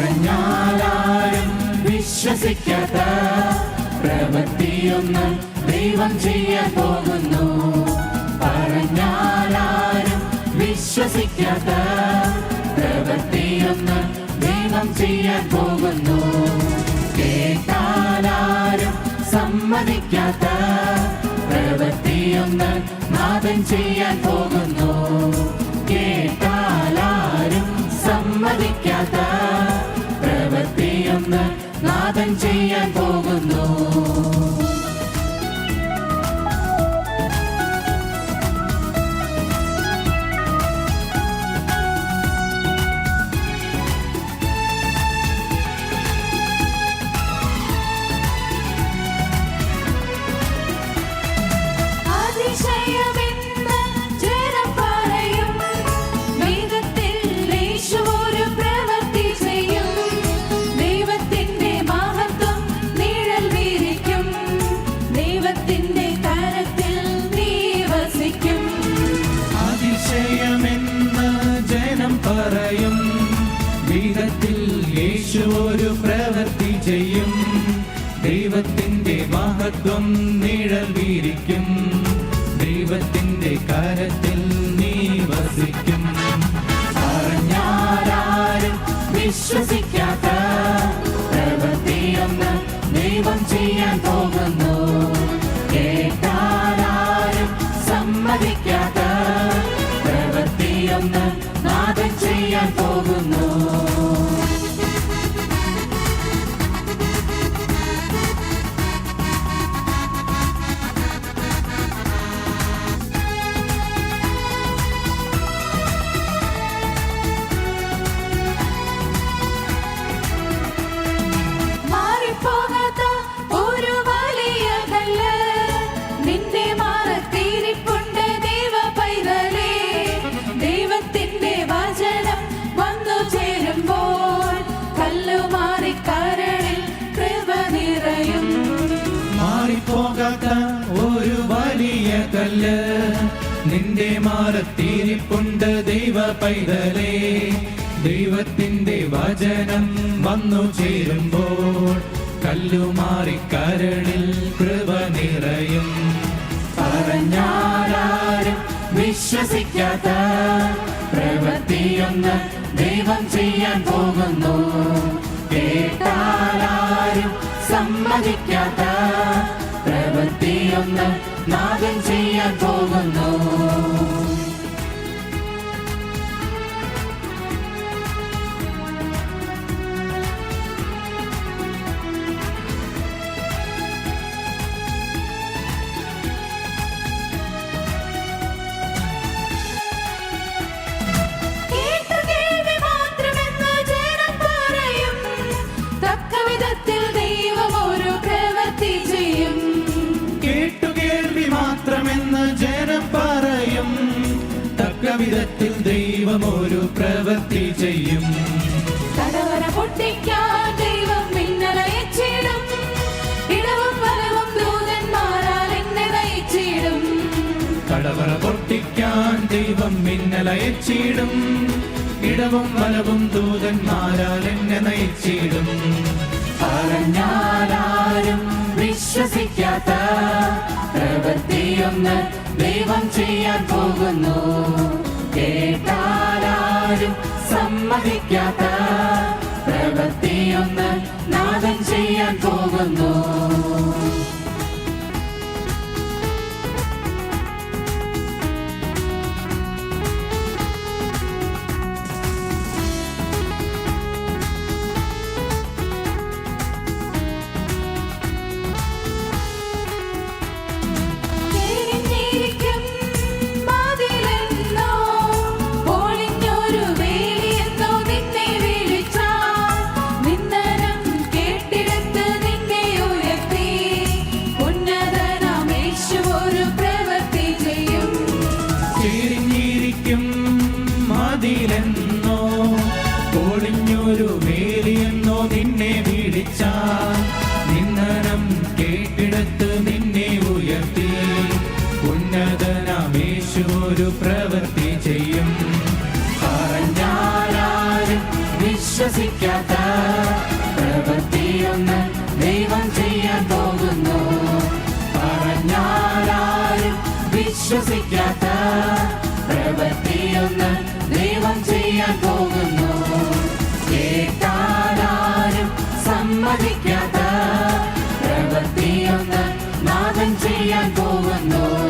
പറഞ്ഞാലാരും വിശ്വസിക്കാത്ത പ്രവൃത്തിയൊന്ന് ദൈവം ചെയ്യാൻ പോകുന്നു. പറഞ്ഞാലും വിശ്വസിക്കാത്ത പ്രവൃത്തിയൊന്ന് ദൈവം ചെയ്യാൻ പോകുന്നു. കേട്ടാലും സമ്മതിക്കാത്ത പ്രവൃത്തിയൊന്ന് നാഥൻ ചെയ്യാൻ പോകുന്നു. കേട്ടാലും സമ്മതിക്കാത്ത നാഥൻ ചെയ്യാൻ പോകുന്നു. പറയും. വീതത്തിൽ യേശു ഒരു പ്രവൃത്തി ചെയ്യും. ദൈവത്തിന്റെ മഹത്വം നിഴൽ വീരിക്കും. ദൈവത്തിന്റെ കരത്തിൽ നീ വസിക്കും. പറഞ്ഞാലും വിശ്വസിക്കാത്ത പ്രവൃത്തിയൊന്ന് ദൈവം ചെയ്യാൻ പോകുന്നു. മാറിപ്പോകാത്ത ഒരു വലിയ കല്ല്. നിന്റെ മാറത്തിരിപ്പുണ്ട് ദൈവ പൈതലേ. ദൈവത്തിന്റെ വചനം വന്നു ചേരുമ്പോൾ കല്ലുമാറി കരളിൽ കൃപ നിറയും. പറഞ്ഞാലും വിശ്വസിക്കാത്ത പ്രവൃത്തിയൊന്ന് ദൈവം ചെയ്യാൻ പോകുന്നു. കേട്ടാലും സമ്മതിക്കാത്ത നാഗം ചെയ്യാൻ പോകുന്നു. വിധത്തിൽ ദൈവം ഒരു പ്രവൃത്തി ചെയ്യും തടവറ പൊട്ടിക്കാൻ ദൈവം മിന്നലയച്ചിടും. ഇടവും വലവും ദൂതന്മാരാൽ എന്നെ നയിച്ചിടും. കടവറ പൊട്ടിക്കാൻ ദൈവം മിന്നലയച്ചിടും ഇടവും വലവും ദൂതന്മാരാൽ എന്നെ നയിച്ചിടും പറഞ്ഞാലും വിശ്വസിക്കാത്ത പ്രവൃത്തിയൊന്ന് ദൈവം ചെയ്യാൻ പോകുന്നു കേട്ടാലാരും സമ്മതിക്കാത്ത പ്രവൃത്തിയൊന്ന് നാദം ചെയ്യാൻ പോകുന്നു. മതിലെന്നോ ഒളിഞ്ഞൊരു വേലിയെന്നോ നിന്നെ വിളിച്ചാൽ നിന്നനം കേട്ടിടത്ത് നിന്നെ ഉയർത്തി. ഉന്നതനമേശു ഒരു പ്രവൃത്തി ചെയ്യും. പറഞ്ഞാലും വിശ്വസിക്ക വിശ്വസിക്കാത്ത പ്രവൃത്തിയൊന്ന് ദൈവം ചെയ്യാൻ പോകുന്നു. പറഞ്ഞാലും വിശ്വസിക്കാത്ത പ്രവൃത്തിയൊന്ന് ചെയ്യാൻ പോകുന്നു